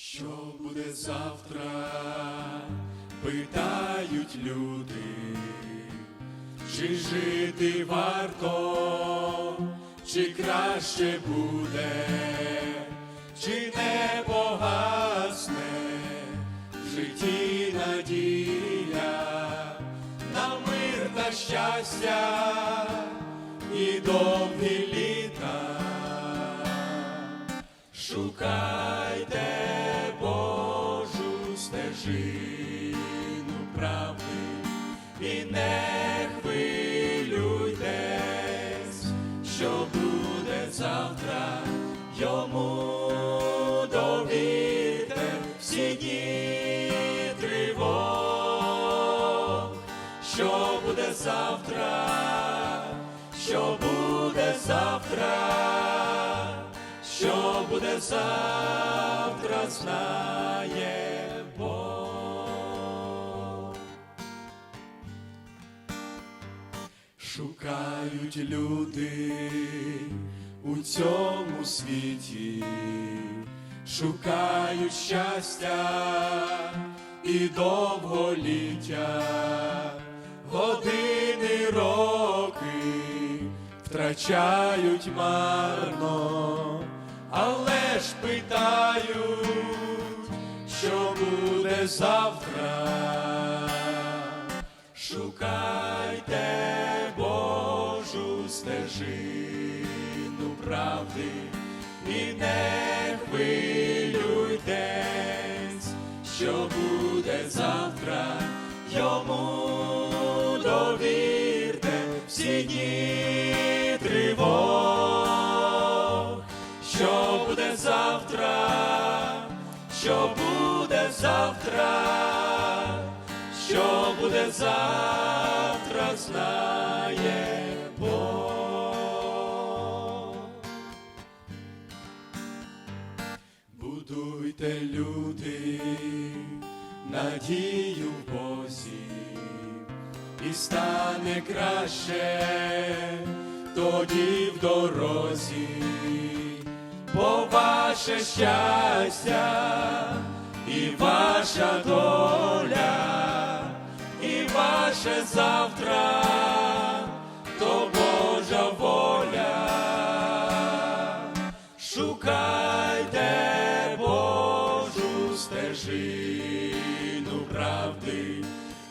Що буде завтра? Питають люди, чи жити варто, чи краще буде, чи не погасне в житті надія на мир та щастя і довгі літа. Шукайте стежину правди. І не хвилюйтесь, що буде завтра, йому довірте всі дні тривог, що буде завтра, що буде завтра? Що буде завтра, знає Шукають люди у цьому світі, шукають щастя і довголіття, години, роки втрачають марно, але ж питають, що буде завтра. Шукайте стежину правди і не хвилюйтесь, що буде завтра, йому довірте всі дні тривог, що буде завтра, що буде завтра що буде завтра, знає Будуйте люди, надію в Бозі, і стане краще тоді в дорозі, бо ваше щастя і ваша доля, і ваше завтра, стежину правди.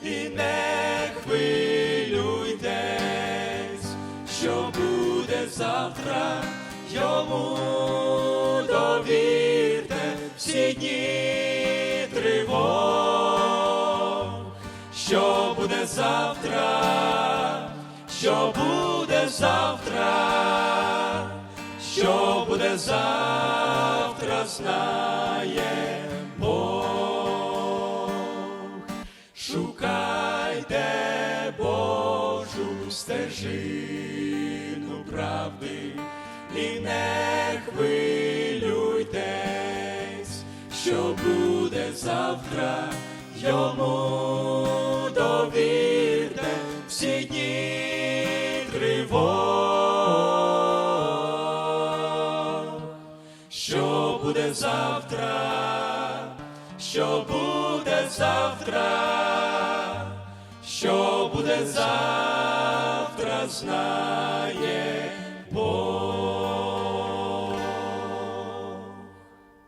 І не хвилюйтесь, що буде завтра, йому довірте всі дні тривог, що буде завтра, що буде завтра? Що буде завтра, знає Стежину правди. І не хвилюйтесь, що буде завтра, йому довірте всі дні тривог. Що буде завтра, що буде завтра, що буде завтра, знає